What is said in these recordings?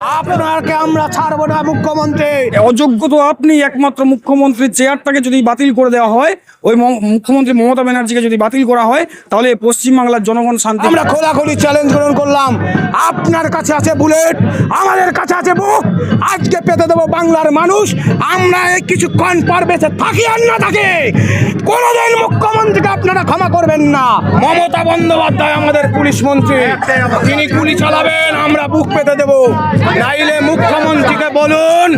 আপনাকে আমরা ছাড়বো না মুখ্যমন্ত্রী। অযোগ্য তো আপনি একমাত্র মুখ্যমন্ত্রীর চেয়ারটাকে যদি বাতিল করে দেওয়া হয় ওই ম- মুখ্যমন্ত্রী মমতা ব্যানার্জিকে যদি বাতিল করা হয় তাহলে পশ্চিমবাংলার জনগণ শান্তি আমরা খোলাখুলি চ্যালেঞ্জ গ্রহণ করলাম। আপনার কাছে আছে বুলেট আমাদের কাছে আছে বুক আজকে পেতে দেবো বাংলার মানুষ। আমরা এই কিছুক্ষণ পর বেঁচে থাকি আর না থাকি। কোনোদিন মুখ্যমন্ত্রীকে আপনারা ক্ষমা করবেন না। মমতা বন্দ্যোপাধ্যায় আমাদের পুলিশ মন্ত্রী। তিনি গুলি চালাবেন আমরা বুক পেতে দেব। নাইলে মুখ্যমন্ত্রীকে বলুন,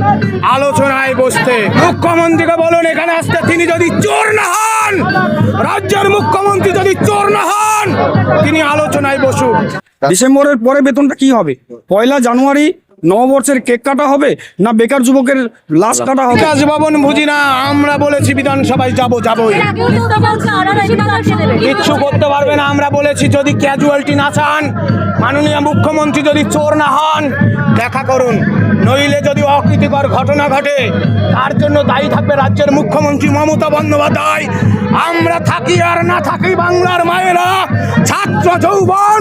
আলোচনায় বসতে। মুখ্যমন্ত্রীকে বলুন, এখানে আসতে তিনি যদি চোর না হন, রাজ্যের মুখ্যমন্ত্রী যদি চোর না হন, তিনি আলোচনায় বসুন ডিসেম্বরের পরে বেতনটা কি হবে? পয়লা জানুয়ারি নববর্ষের কেক কাটা হবে না বেকার যুবকের লাশ কাটা হবে? বিকাশ ভবন বুঝি না আমরা বলেছি বিধানসভায় যাব যাব কিচ্ছু করতে পারবে না আমরা বলেছি যদি ক্যাজুয়ালিটি না চান মাননীয় মুখ্যমন্ত্রী যদি চোর না হন দেখা করুন। নইলে যদি অকৃতিকর ঘটনা ঘটে তার জন্য দায়ী থাকবে রাজ্যের মুখ্যমন্ত্রী মমতা বন্দ্যোপাধ্যায়। আমরা থাকি আর না থাকি বাংলার মায়েরা ছাত্র যৌবন।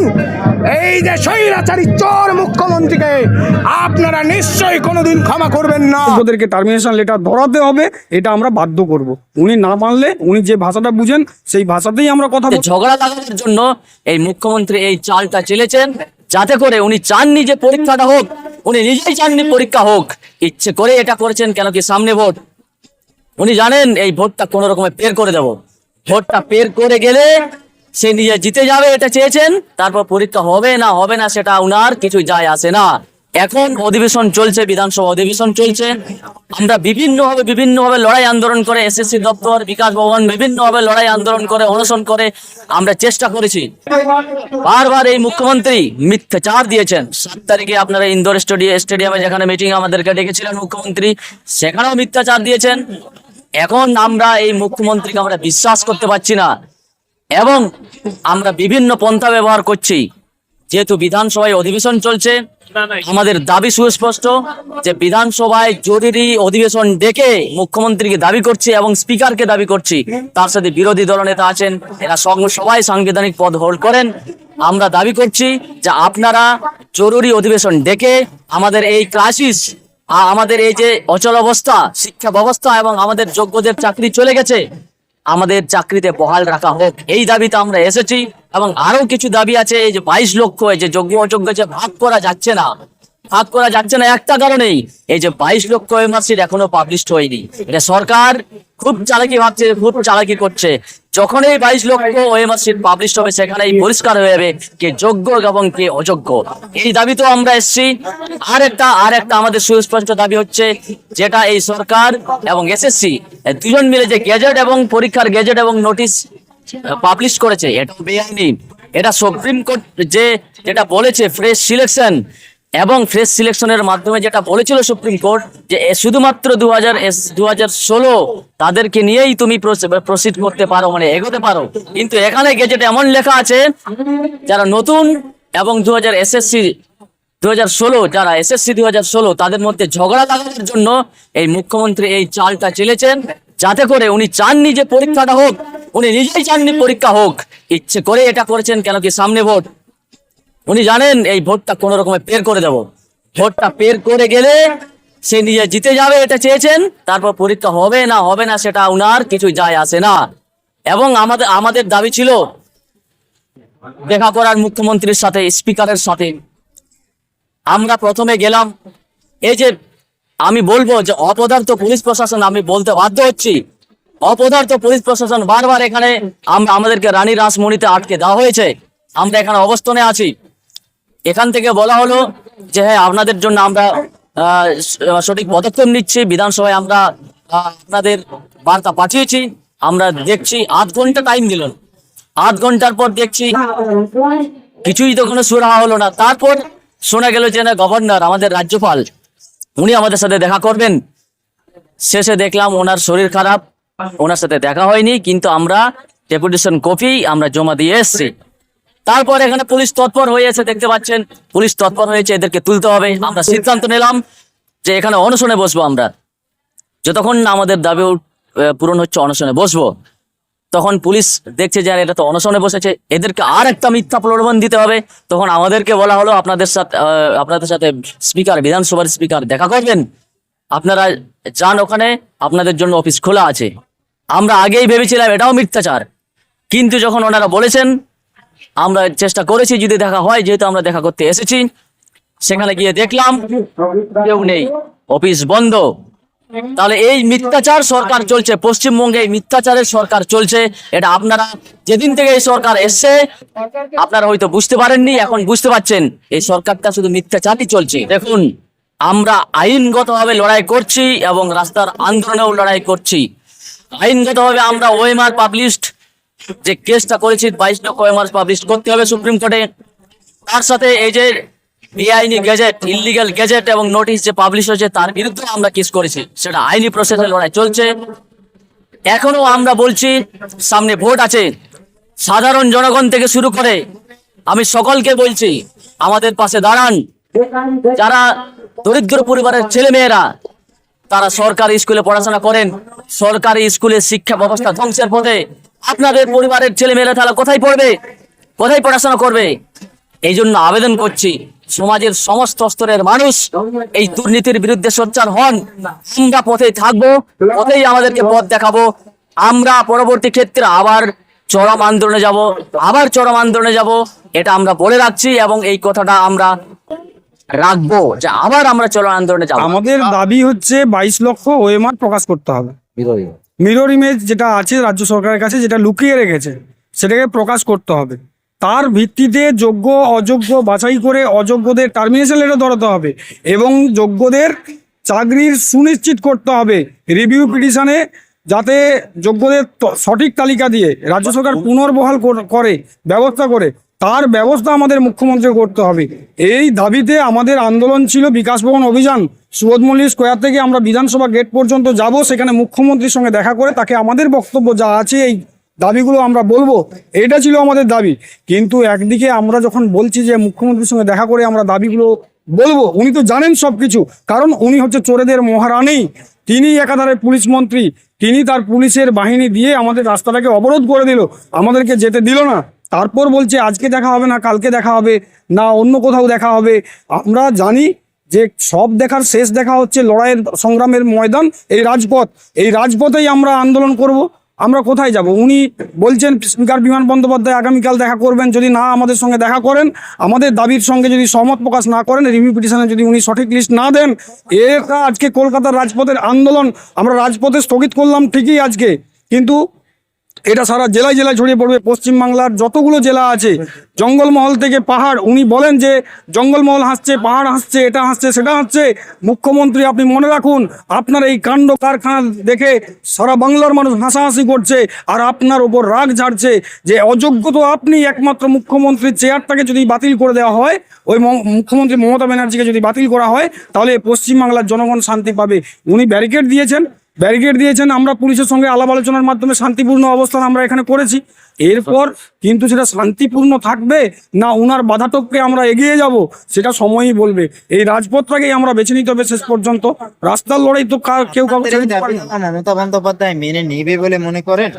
এই যে স্বৈরাচারী চোর মুখ্যমন্ত্রীকে আপনারা নিশ্চয়ই কোনোদিন ক্ষমা করবেন না। ওদেরকে টার্মিনেশন লেটার ধরাতে হবে এটা আমরা বাধ্য করব। উনি না মানলে উনি যে ভাষাটা বুঝেন সেই ভাষাতেই আমরা কথা ঝগড়া লাগানোর জন্য এই মুখ্যমন্ত্রী এই চালটা চেলেছেন। যাতে করে উনি চাননি যে পরীক্ষাটা হোক, উনি নিজেই চাননি পরীক্ষা হোক। ইচ্ছে করে এটা করেছেন কেন কি সামনে ভোট? উনি জানেন এই ভোটটা কোন রকমে পের করে দেব। ভোটটা পের করে গেলে সে নিজে জিতে যাবে, এটা চেয়েছেন, তারপর পরীক্ষা হবে না হবে না, সেটা উনার কিছু যায় আসে না। এখন অধিবেশন চলছে, বিধানসভা অধিবেশন চলছে। আমরা বিভিন্নভাবে বিভিন্নভাবে লড়াই আন্দোলন করে এসএসসি দপ্তর, বিকাশ ভবন বিভিন্নভাবে লড়াই আন্দোলন করে, অনশন করে আমরা চেষ্টা করেছি। বারবার এই মুখ্যমন্ত্রী মিথ্যাচার দিয়েছেন। সাত তারিখে আপনারা ইন্দোর স্টেডিয়াম স্টেডিয়ামে যেখানে মিটিং আমাদেরকে ডেকেছিলেন মুখ্যমন্ত্রী, সেখানেও মিথ্যাচার দিয়েছেন। এখন আমরা এই মুখ্যমন্ত্রীকে আমরা বিশ্বাস করতে পারছি না। এবং আমরা বিভিন্ন পন্থা ব্যবহার করছি। যেহেতু বিধানসভায় অধিবেশন চলছে আমাদের দাবি সুস্পষ্ট যে বিধানসভায় জরুরি অধিবেশন ডেকে মুখ্যমন্ত্রীকে দাবি করছি এবং স্পিকারকে দাবি করছি তার সাথে বিরোধী দলনেতা আছেন এরা সবাই সাংবিধানিক পদ হোল্ড করেন আমরা দাবি করছি যে আপনারা জরুরি অধিবেশন ডেকে আমাদের এই ক্রাইসিস আমাদের এই যে অচল অবস্থা শিক্ষা ব্যবস্থা এবং আমাদের যোগ্যদের চাকরি চলে গেছে আমাদের চাকরিতে বহাল রাখা হোক এই দাবিতে আমরা এসেছি। এবং আরও কিছু দাবি আছে, এই যে বাইশ লক্ষ, এই যে যোগ্য অযোগ্য যে ভাগ করা যাচ্ছে না, ভাগ করা যাচ্ছে না একটা কারণেই, এই যে বাইশ লক্ষ এমআরসির এখনও পাবলিশ হয়নি। এটা সরকার খুব চালাকি ভাবছে, খুব চালাকি করছে। যখন এই বাইশ লক্ষ ওএমআরসির পাবলিশ হবে, সেখানেই পরিষ্কার হয়ে যাবে কে যোগ্য এবং কে অযোগ্য এই দাবিতেও আমরা এসেছি। আর একটা আর একটা আমাদের সুস্পষ্ট দাবি হচ্ছে, যেটা এই সরকার এবং এসএসসি দুজন মিলে যে গেজেট এবং পরীক্ষার গেজেট এবং নোটিশ পাবলিশ করেছে। এটা বেআইনি। এটা সুপ্রিম কোর্ট যে যেটা বলেছে ফ্রেশ সিলেকশন এবং ফ্রেশ সিলেকশনের মাধ্যমে যেটা বলেছিল সুপ্রিম কোর্ট যে শুধুমাত্র দু হাজার দু হাজার ষোলো তাদেরকে নিয়েই তুমি প্রসিড করতে পারো মানে এগোতে পারো। কিন্তু এখানে গেজেট এমন লেখা আছে, যারা নতুন এবং দু হাজার এসএসসি দু হাজার ষোলো, যারা এসএসসি দু হাজার ষোলো, তাদের মধ্যে ঝগড়া লাগানোর জন্য এই মুখ্যমন্ত্রী এই চালটা চেলেছেন। যাতে করে উনি চাননি যে পরীক্ষাটা হোক, উনি নিজেই চাননি পরীক্ষা হোক। ইচ্ছে করে এটা করেছেন কেন কি সামনে ভোট? উনি জানেন এই ভোটটা কোন রকমে পের করে দেব। ভোটটা পের করে গেলে সে নিজে জিতে যাবে এটা চেয়েছেন, তারপর পরীক্ষা হবে না হবে না সেটা উনার কিছু যায় আসে না। এবং আমাদের আমাদের দাবি ছিল দেখা করার মুখ্যমন্ত্রীর সাথে, স্পিকারের সাথে। আমরা প্রথমে গেলাম, এই যে আমি বলব যে অপদার্থ পুলিশ প্রশাসন, আমি বলতে বাধ্য হচ্ছি। অপদার্থ পুলিশ প্রশাসন বারবার এখানে আম- আমাদেরকে রানী রাসমণিতে আটকে দেওয়া হয়েছে। আমরা এখানে অবস্থানে আছি। এখান থেকে বলা হলো যে হ্যাঁ আপনাদের জন্য আমরা সঠিক পদক্ষেপ নিচ্ছি। বিধানসভায় আমরা আপনাদের বার্তা পাঠিয়েছি। আমরা দেখছি, আধ ঘণ্টা টাইম দিল। আধ ঘণ্টার পর দেখছি, কিছুই তো কোনো সুরাহা হলো না। তারপর শোনা গেল যে, না গভর্নর আমাদের রাজ্যপাল উনি আমাদের সাথে দেখা করবেন। শেষে দেখলাম ওনার শরীর খারাপ। ওনার সাথে দেখা হয়নি, কিন্তু আমরা ডেপুটেশন কপি আমরা জমা দিয়ে এসেছি। তারপর এখানে পুলিশ তৎপর হয়েছে দেখতে পাচ্ছেন, পুলিশ তৎপর হয়েছে এদেরকে তুলতে হবে। আমরা সিদ্ধান্ত নিলাম যে এখানে অনশনে বসবো আমরা। যতক্ষণ না আমাদের দাবি পূরণ হচ্ছে অনশনে বসবো। তখন পুলিশ দেখছে যে এটা তো অনশনে বসেছে। এদেরকে আর একটা মিথ্যা প্রলোভন দিতে হবে। তখন আমাদেরকে বলা হলো, আপনাদের সাথে আপনাদের সাথে স্পিকার, বিধানসভার স্পিকার দেখা করবেন। আপনারা যান ওখানে, আপনাদের জন্য অফিস খোলা আছে। আমরা আগেই ভেবেছিলাম এটাও মিথ্যাচার। কিন্তু যখন ওনারা বলেছেন, আমরা চেষ্টা করেছি, যদি দেখা হয়, যেহেতু আমরা দেখা করতে এসেছি, সেখানে গিয়ে দেখলাম, কেউ নেই। অফিস বন্ধ। তাহলে এই মিথ্যাচার সরকার চলছে, পশ্চিমবঙ্গে মিথ্যাচারের সরকার চলছে, এটা আপনারা যেদিন থেকে এই সরকার এসছে, আপনারা হয়তো বুঝতে পারেননি, এখন বুঝতে পারছেন, এই সরকারটা শুধু মিথ্যাচারই চলছে। দেখুন, আমরা আইনগতভাবে লড়াই করছি এবং রাস্তার আন্দোলনেও লড়াই করছি। আইনগতভাবে আমরা ওএমআর পাবলিশড, যে কেসটা করেছি, বাইশ লক্ষ ওএমআর পাবলিশ করতে হবে সুপ্রিম কোর্টে। তার সাথে এই যে বেআইনি ইলিগাল এবং নোটিশ যে পাবলিশ হয়েছে তার বিরুদ্ধে আমরা কেস করেছি, সেটা আইনি লড়াই চলছে। এখনও আমরা বলছি, সামনে ভোট আছে, সাধারণ জনগণ থেকে শুরু করে আমি সকলকে বলছি, আমাদের পাশে দাঁড়ান। যারা দরিদ্র পরিবারের ছেলে মেয়েরা তারা সরকারি স্কুলে পড়াশোনা করেন, সরকারি স্কুলে শিক্ষা ব্যবস্থা ধ্বংসের পথে আপনাদের পরিবারের ছেলে মেয়েরা তাহলে কোথায় পড়বে? কোথায় পড়াশোনা করবে? এই জন্য আবেদন করছি সমাজের সমস্ত স্তরের মানুষ এই দুর্নীতির বিরুদ্ধে সোচ্চার হন। আমরা পথেই থাকব পথেই আমাদেরকে পথ দেখাবো। আমরা পরবর্তী ক্ষেত্রে আবার চরম আন্দোলনে যাব আবার চরম আন্দোলনে যাব এটা আমরা বলে রাখছি এবং এই কথাটা আমরা রাখব যে আবার আমরা চরম আন্দোলনে যাব। আমাদের দাবি হচ্ছে বাইশ লক্ষ ওএমআর প্রকাশ করতে হবে। মিরর ইমেজ যেটা আছে রাজ্য সরকারের কাছে যেটা লুকিয়ে রেখেছে সেটাকে প্রকাশ করতে হবে। তার ভিত্তিতে যোগ্য, অযোগ্য বাছাই করে অযোগ্যদের টার্মিনেশন লেটার ধরাতে হবে এবং যোগ্যদের চাকরির সুনিশ্চিত করতে হবে রিভিউ পিটিশনে যাতে যোগ্যদের সঠিক তালিকা দিয়ে রাজ্য সরকার পুনর্বহাল করে ব্যবস্থা করে, তার ব্যবস্থা আমাদের মুখ্যমন্ত্রী করতে হবে। এই দাবিতে আমাদের আন্দোলন ছিল বিকাশ ভবন অভিযান সুবোধ মল্লিক স্কোয়ার থেকে আমরা বিধানসভা গেট পর্যন্ত যাব, সেখানে মুখ্যমন্ত্রীর সঙ্গে দেখা করে তাকে আমাদের বক্তব্য যা আছে এই দাবিগুলো আমরা বলব, এটা ছিল আমাদের দাবি। কিন্তু একদিকে আমরা যখন বলছি যে মুখ্যমন্ত্রীর সঙ্গে দেখা করে আমরা দাবিগুলো বলব, উনি তো জানেন সব কিছু কারণ উনি হচ্ছে চোরেদের মহারানী। তিনি একাধারে পুলিশ মন্ত্রী, তিনি তার পুলিশের বাহিনী দিয়ে আমাদের রাস্তাটাকে অবরোধ করে দিল, আমাদেরকে যেতে দিল না। তারপর বলছে, আজকে দেখা হবে না, কালকে দেখা হবে, না, অন্য কোথাও দেখা হবে। আমরা জানি যে সব দেখার শেষ দেখা হচ্ছে লড়াইয়ের সংগ্রামের ময়দান, এই রাজপথ। এই রাজপথেই আমরা আন্দোলন করব। আমরা কোথায় যাব? উনি বলছেন, স্পিকার বিমান বন্দ্যোপাধ্যায়, আগামীকাল দেখা করবেন। যদি না আমাদের সঙ্গে দেখা করেন, আমাদের দাবির সঙ্গে যদি সহমত প্রকাশ না করেন, রিভিউ পিটিশনে যদি উনি সঠিক লিস্ট না দেন এটা আজকে কলকাতার রাজপথের আন্দোলন আমরা রাজপথে স্থগিত করলাম ঠিকই আজকে। কিন্তু এটা সারা জেলায় জেলায় ছড়িয়ে পড়বে। পশ্চিমবাংলার যতগুলো জেলা আছে, জঙ্গলমহল থেকে পাহাড়, উনি বলেন যে জঙ্গলমহল হাসছে, পাহাড় হাসছে, এটা হাসছে, সেটা হাসছে। মুখ্যমন্ত্রী, আপনি মনে রাখুন, আপনার এই কাণ্ড কারখানা দেখে সারা বাংলার মানুষ হাসাহাসি করছে আর আপনার ওপর রাগ ঝাড়ছে যে অযোগ্য তো আপনি একমাত্র মুখ্যমন্ত্রীর চেয়ারটাকে যদি বাতিল করে দেওয়া হয়, ওই মুখ্যমন্ত্রী মমতা ব্যানার্জিকে যদি বাতিল করা হয়, তাহলে পশ্চিমবাংলার জনগণ শান্তি পাবে। উনি ব্যারিকেড দিয়েছেন ব্যারিকেড দিয়েছেন আমরা পুলিশের সঙ্গে আলাপ আলোচনার মাধ্যমে শান্তিপূর্ণ অবস্থান আমরা এখানে করেছি। এরপর কিন্তু সেটা শান্তিপূর্ণ থাকবে না ওনার বাধাটপকে আমরা এগিয়ে যাব সেটা সময়ই বলবে। এই রাজপথটাকেই আমরা বেছে নিতে হবে শেষ পর্যন্ত। রাস্তার লড়াই তো কার- কেউ। মমতা বন্দ্যোপাধ্যায় মেনে নিবে বলে মনে করেন?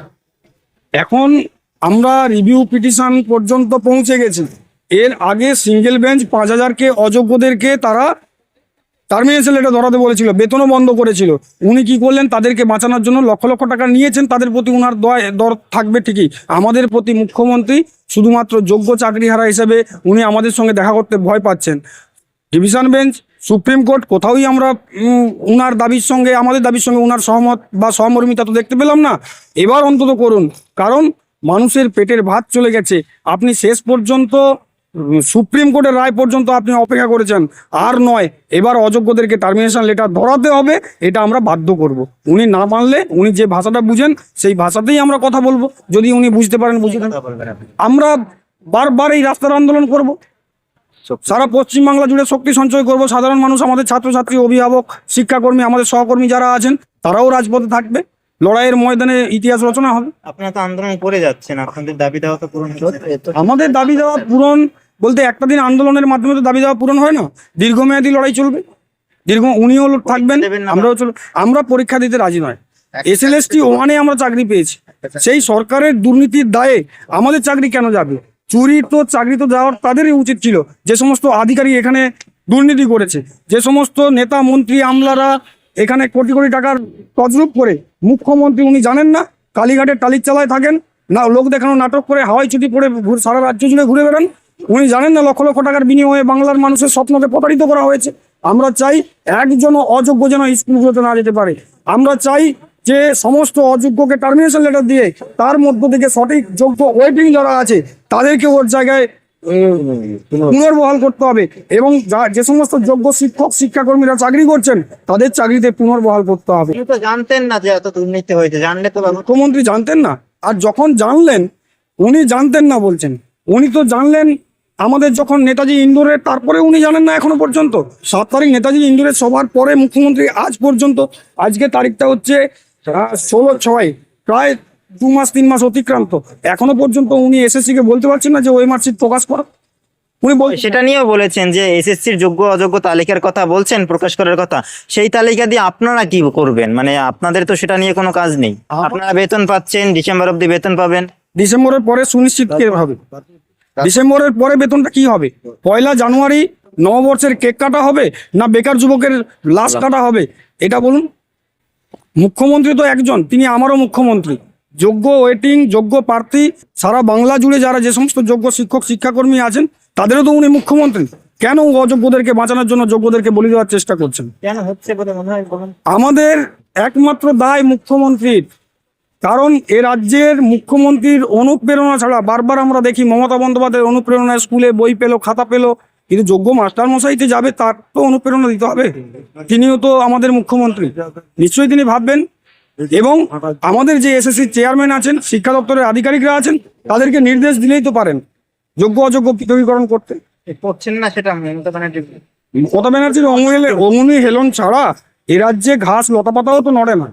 এখন আমরা রিভিউ পিটিশন পর্যন্ত পৌঁছে গেছি। এর আগে সিঙ্গেল বেঞ্চ পাঁচ হাজারকে অযোগ্যদেরকে তারা টার্মিনেশন লেটার ধরাতে বলেছিল, বেতনও বন্ধ করেছিল। উনি কি করলেন? তাদেরকে বাঁচানোর জন্য লক্ষ লক্ষ টাকা নিয়েছেন, তাদের প্রতি উনার দয়, দর থাকবে ঠিকই। আমাদের প্রতি মুখ্যমন্ত্রী শুধুমাত্র যোগ্য চাকরিহারা হিসেবে উনি আমাদের সঙ্গে দেখা করতে ভয় পাচ্ছেন। ডিভিশন বেঞ্চ, সুপ্রিম কোর্ট, কোথাওই আমরা উনার দাবির সঙ্গে, আমাদের দাবির সঙ্গে উনার সহমত বা সহমর্মিতা তো দেখতে পেলাম না। এবার অন্তত করুন, কারণ মানুষের পেটের ভাত চলে গেছে। আপনি শেষ পর্যন্ত সুপ্রিম কোর্টের রায় পর্যন্ত আপনি অপেক্ষা করেছেন। আর নয় এবার অযোগ্যদেরকে টার্মিনেশন লেটার ধরাতে হবে এটা আমরা বাধ্য করব। উনি না মানলে উনি যে ভাষাটা বুঝেন সেই ভাষাতেই আমরা কথা বলব। যদি উনি বুঝতে পারেন বুঝতে আমরা বারবার এই রাস্তার আন্দোলন করব। সারা পশ্চিমবাংলা জুড়ে শক্তি সঞ্চয় করব। সাধারণ মানুষ আমাদের ছাত্রছাত্রী অভিভাবক শিক্ষাকর্মী আমাদের সহকর্মী যারা আছেন তারাও রাজপথে থাকবে। লড়াইয়ের ময়দানে ইতিহাস রচনা হবে। আপনারা তো আন্দোলন করে যাচ্ছেন আপনাদের দাবি দেওয়া তো পূরণ আমাদের দাবি দেওয়া পূরণ বলতে একটা দিন আন্দোলনের মাধ্যমে তো দাবি দেওয়া পূরণ হয় না। দীর্ঘমেয়াদী লড়াই চলবে। দীর্ঘ উনিও থাকবেন? আমরাও চলবে। আমরা পরীক্ষা দিতে রাজি নয়। এস এল এস টি ওয়ানে আমরা চাকরি পেয়েছি। সেই সরকারের দুর্নীতির দায়ে আমাদের চাকরি কেন যাবে? চুরি তো চাকরি তো যাওয়ার তাদেরই উচিত ছিল। যে সমস্ত আধিকারিক এখানে দুর্নীতি করেছে যে সমস্ত নেতা মন্ত্রী আমলারা এখানে কোটি কোটি টাকার তজরুপ করে মুখ্যমন্ত্রী উনি জানেন না, কালীঘাটের টালির চালায় থাকেন, না লোক দেখানো নাটক করে হাওয়াই ছুটি ঘুরে- সারা রাজ্য জুড়ে ঘুরে বেড়ান। উনি জানেন না লক্ষ লক্ষ টাকার বিনিময়ে বাংলার মানুষের স্বপ্নকে প্রতারিত করা হয়েছে। আমরা চাই একজন অযোগ্য যেন স্কুলগুলোতে না যেতে পারে। আমরা চাই যে সমস্ত অযোগ্যকে টার্মিনেশন লেটার দিয়ে তার মধ্য থেকে সঠিক, যোগ্য ওয়েটিং যারা আছে, তাদেরকে ওর জায়গায় পুনর্বহাল করতে হবে। এবং যা- যে সমস্ত যোগ্য শিক্ষক শিক্ষাকর্মীরা চাকরি করছেন তাদের চাকরিতে পুনর্বহাল করতে হবে। তো জানতেন না যে এত দুর্নীতি হয়েছে জানলে তো মুখ্যমন্ত্রী জানতেন না? আর যখন জানলেন উনি জানতেন না বলছেন। উনি তো জানলেন আমাদের যখন নেতাজি ইন্দোরের তারপরে উনি জানেন না এখনও পর্যন্ত। সাত তারিখ নেতাজি ইন্দোরের সবার পরে মুখ্যমন্ত্রী আজ পর্যন্ত আজকে তারিখটা হচ্ছে ষোলো ছয় প্রায় দু মাস তিন মাস অতিক্রান্ত। এখনও পর্যন্ত উনি এসএসসি কে বলতে পারছেন না যে ওই মার্কশিট প্রকাশ করো। উনি সেটা নিয়েও বলেছেন যে এসএসসির যোগ্য অযোগ্য তালিকার কথা বলছেন প্রকাশ করার কথা। সেই তালিকা দিয়ে আপনারা কি করবেন? মানে আপনাদের তো সেটা নিয়ে কোনো কাজ নেই। আপনারা বেতন পাচ্ছেন ডিসেম্বর অব্দি বেতন পাবেন। ডিসেম্বরের পরে সুনিশ্চিত কে হবে? ডিসেম্বরের পরে বেতনটা কি হবে? পয়লা জানুয়ারি নববর্ষের কেক কাটা হবে না বেকার যুবকের লাশ কাটা হবে? এটা বলুন। মুখ্যমন্ত্রী তো একজন তিনি আমারও মুখ্যমন্ত্রী। যোগ্য ওয়েটিং যোগ্য প্রার্থী সারা বাংলা জুড়ে যারা যে সমস্ত যোগ্য শিক্ষক শিক্ষাকর্মী আছেন তাদেরও তো উনি মুখ্যমন্ত্রী। কেন অযোগ্যদেরকে বাঁচানোর জন্য যোগ্যদেরকে বলি দেওয়ার চেষ্টা করছেন? কেন হচ্ছে বলে মনে হয় আমাদের একমাত্র দায় মুখ্যমন্ত্রীর। কারণ এ রাজ্যের মুখ্যমন্ত্রীর অনুপ্রেরণা ছাড়া বারবার আমরা দেখি মমতা বন্দ্যোপাধ্যায়ের অনুপ্রেরণায় স্কুলে বই পেল খাতা পেল কিন্তু যোগ্য মাস্টার মশাইতে যাবে তার তো অনুপ্রেরণা দিতে হবে। তিনিও তো আমাদের মুখ্যমন্ত্রী। নিশ্চয়ই তিনি ভাববেন এবং আমাদের যে এসএসসি চেয়ারম্যান আছেন শিক্ষা দপ্তরের আধিকারিকরা আছেন তাদেরকে নির্দেশ দিলেই তো পারেন যোগ্য অযোগ্য পৃথকীকরণ করতে। করছেন না সেটা মমতা ব্যানার্জি। মমতা ব্যানার্জির অঙ্গুলি অঙ্গুলি হেলন ছাড়া এ রাজ্যে ঘাস লতাপাতাও তো নড়ে না।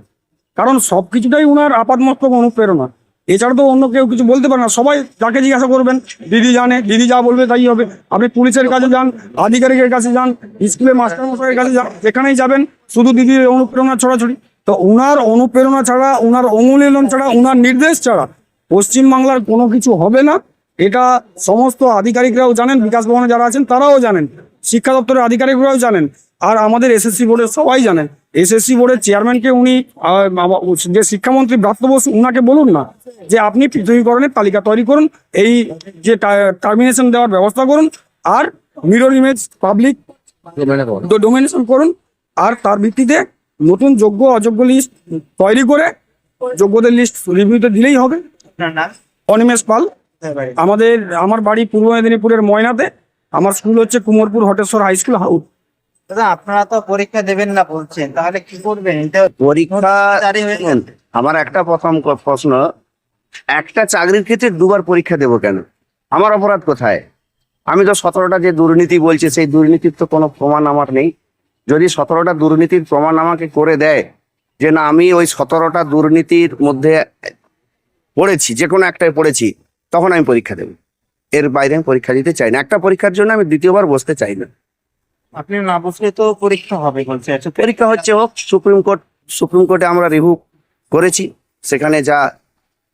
কারণ সব কিছুটাই উনার আপাতমস্তক অনুপ্রেরণা। এছাড়া তো অন্য কেউ কিছু বলতে পারে না। সবাই যাকে জিজ্ঞাসা করবেন দিদি জানে দিদি যা বলবে তাই হবে। আপনি পুলিশের কাছে যান আধিকারিকের কাছে যান স্কুলের মাস্টারমশাইয়ের কাছে যান যেখানেই যাবেন শুধু দিদির অনুপ্রেরণা ছড়াছড়ি। তো ওনার অনুপ্রেরণা ছাড়া ওনার অঙ্গুলিলন ছাড়া ওনার নির্দেশ ছাড়া পশ্চিমবাংলার কোনো কিছু হবে না। এটা সমস্ত আধিকারিকরাও জানেন বিকাশ ভবনে যারা আছেন তারাও জানেন শিক্ষা দপ্তরের আধিকারিকরাও জানেন আর আমাদের এসএসসি বোর্ডের সবাই জানেন। এসএসসি বোর্ডের চেয়ারম্যানকে উনি যে শিক্ষামন্ত্রী ব্রাত্য বসু উনাকে বলুন না যে আপনি পৃথকীকরণের তালিকা তৈরি করুন এই যে টার্মিনেশন দেওয়ার ব্যবস্থা করুন আর মিরর ইমেজ পাবলিক ডোমিনেশন করুন আর তার ভিত্তিতে নতুন যোগ্য অযোগ্য লিস্ট তৈরি করে যোগ্যদের লিস্ট রিভিউতে দিলেই হবে। অনিমেষ পাল। কোথায় আমাদের আমার বাড়ি পূর্ব মেদিনীপুরের ময়নাতে। আমার স্কুল হচ্ছে Kumorpur Hateshwar high school house দাদা আপনারা তো পরীক্ষা দেবেন না বলছেন তাহলে কি করবেন? এটা পরীক্ষা হয়ে আমার একটা প্রথম প্রশ্ন একটা চাকরির ক্ষেত্রে দুবার পরীক্ষা দেবো কেন? আমার অপরাধ কোথায়? আমি তো সতেরোটা যে দুর্নীতি বলছে সেই দুর্নীতির তো কোনো প্রমাণ আমার নেই। যদি সতেরোটা দুর্নীতির প্রমাণ আমাকে করে দেয় যে না আমি ওই সতেরোটা দুর্নীতির মধ্যে পড়েছি যে কোনো একটাই পড়েছি তখন আমি পরীক্ষা দেবো। এর বাইরে আমি পরীক্ষা দিতে চাই না। একটা পরীক্ষার জন্য আমি দ্বিতীয়বার বসতে চাই না। আপনি না বসলে তো পরীক্ষা হবে বলছে। আচ্ছা পরীক্ষা হচ্ছে হোক সুপ্রিম কোর্ট সুপ্রিম কোর্টে আমরা রিভিউ করেছি। সেখানে যা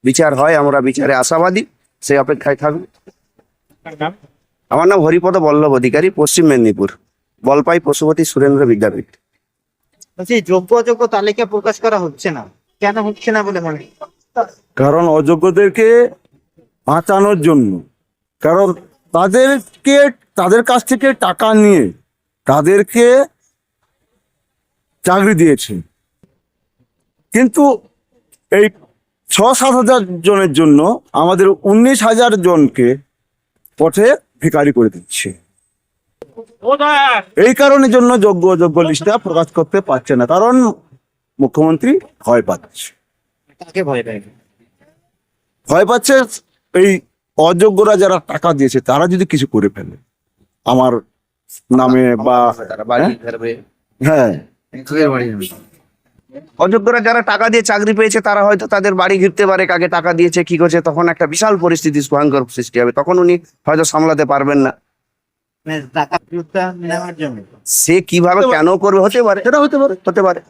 বিচার হয় আমরা বিচারে আশাবাদী সেই অপেক্ষায় থাকব। আমার নাম হরিপদ বল্লভ অধিকারী পশ্চিম মেদিনীপুর। বলপাই পশুপতি সুরেন্দ্র বিদ্যাপীঠ। বলছি যোগ্য অযোগ্য তালিকা প্রকাশ করা হচ্ছে না। কেন হচ্ছে না বলে মনে কারণ অযোগ্যদেরকে বাঁচানোর জন্য। কারণ তাদেরকে তাদের কাছ থেকে টাকা নিয়ে তাদেরকে চাকরি দিয়েছে। কিন্তু এই ছ সাত হাজার জনের জন্য আমাদের উনিশ হাজার জনকে পথে ভিকারি করে দিচ্ছে। এই কারণে জন্য যোগ্য অযোগ্য লিস্টটা প্রকাশ করতে পারছে না কারণ মুখ্যমন্ত্রী ভয় পাচ্ছে। ভয় ভয় পাচ্ছে এই অযোগ্যরা যারা টাকা দিয়েছে তারা যদি কিছু করে ফেলে। আমার নামে বা হ্যাঁ? অযোগ্যরা যারা টাকা দিয়ে চাকরি পেয়েছে তারা হয়তো তাদের বাড়ি ঘিরতে পারে কাকে টাকা দিয়েছে কি করছে তখন একটা বিশাল পরিস্থিতি ভয়ঙ্কর সৃষ্টি হবে। তখন উনি হয়তো সামলাতে পারবেন না মানে টাকা ফেরত নেওয়ার জন্য সে কীভাবে কেন করবে? হতে পারে। সেটা হতে পারে। হতে পারে।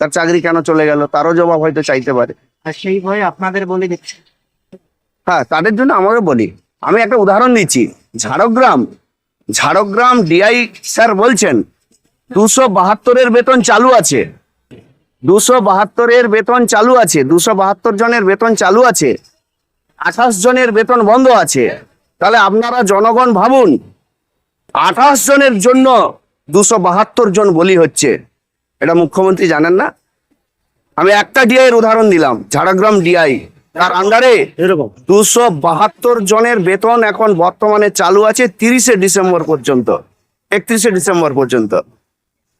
তার চাকরি কেন চলে গেল? তারও জবাব হয়তো চাইতে পারে। আর সেই ভয়ে আপনাদের বলে দিচ্ছে হ্যাঁ তাদের জন্য আমাকে বলি। আমি একটা উদাহরণ দিচ্ছি। ঝাড়গ্রাম। ঝাড়গ্রাম ডিআই স্যার বলছেন দুশো বাহাত্তরের বেতন চালু আছে। দুশো বাহাত্তরের বেতন চালু আছে। দুশো বাহাত্তর জনের বেতন চালু আছে। আঠাশ জনের বেতন বন্ধ আছে। তাহলে আপনারা জনগণ ভাবুন আঠাশ জনের জন্য দুশো বাহাত্তর জন বলি হচ্ছে। এটা মুখ্যমন্ত্রী জানেন না? আমি একটা ডিআই এর উদাহরণ দিলাম ঝাড়গ্রাম ডিআই তার আন্ডারে দুশো বাহাত্তর জনের বেতন এখন বর্তমানে চালু আছে তিরিশে ডিসেম্বর পর্যন্ত একত্রিশে ডিসেম্বর পর্যন্ত।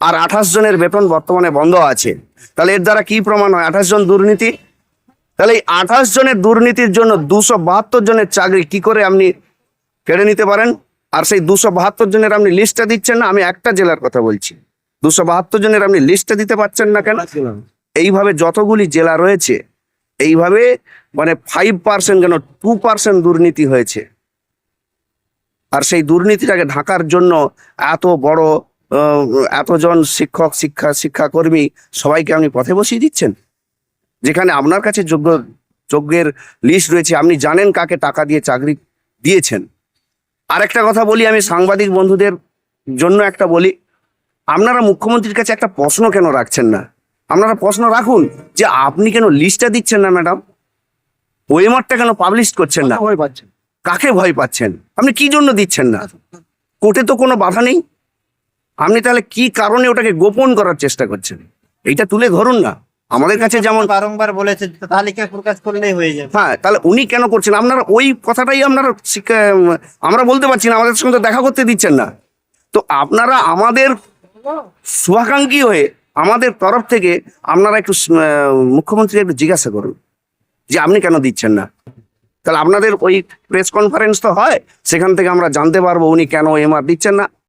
আর আঠাশ জনের বেতন বর্তমানে বন্ধ আছে। তাহলে এর দ্বারা কি প্রমাণ হয়? আঠাশ জন দুর্নীতি? তাহলে এই আঠাশ জনের দুর্নীতির জন্য দুশো বাহাত্তর জনের চাকরি কি করে আপনি কেড়ে নিতে পারেন? আর সেই দুশো বাহাত্তর জনের আপনি লিস্টটা দিচ্ছেন না আমি একটা জেলার কথা বলছি। দুশো বাহাত্তর জনের আপনি লিস্টটা দিতে পারছেন না কেন? এইভাবে যতগুলি জেলা রয়েছে এইভাবে মানে ফাইভ পার্সেন্ট কেন টু পার্সেন্ট দুর্নীতি হয়েছে। আর সেই দুর্নীতিটাকে ঢাকার জন্য এত বড় এতজন শিক্ষক শিক্ষা শিক্ষাকর্মী সবাইকে আপনি পথে বসিয়ে দিচ্ছেন? যেখানে আপনার কাছে যোগ্য যোগ্যের লিস্ট রয়েছে আপনি জানেন কাকে টাকা দিয়ে চাকরি দিয়েছেন। আরেকটা কথা বলি আমি সাংবাদিক বন্ধুদের জন্য একটা বলি। আপনারা মুখ্যমন্ত্রীর কাছে একটা প্রশ্ন কেন রাখছেন না? আপনারা প্রশ্ন রাখুন যে আপনি কেন লিস্টটা দিচ্ছেন না ম্যাডাম ওয়েমারটা কেন পাবলিশ করছেন না? ভয় পাচ্ছেন? কাকে ভয় পাচ্ছেন? আপনি কি জন্য দিচ্ছেন না? কোর্টে তো কোনো বাধা নেই। আপনি তাহলে কি কারণে ওটাকে গোপন করার চেষ্টা করছেন? এইটা তুলে ধরুন না। আমাদের কাছে যেমন বারংবার বলেছে তালিকা প্রকাশ করলেই হয়ে যাবে? হ্যাঁ তাহলে উনি কেন করছেন? আপনারা ওই কথাটাই আপনারা আমরা বলতে পারছি না আমাদের সঙ্গে দেখা করতে দিচ্ছেন না। তো আপনারা আমাদের শুভাকাঙ্ক্ষী হয়ে আমাদের তরফ থেকে আপনারা একটু আহ, মুখ্যমন্ত্রীকে একটু জিজ্ঞাসা করুন যে আপনি কেন দিচ্ছেন না? তাহলে আপনাদের ওই প্রেস কনফারেন্স তো হয় সেখান থেকে আমরা জানতে পারব উনি কেন এমআর দিচ্ছেন না।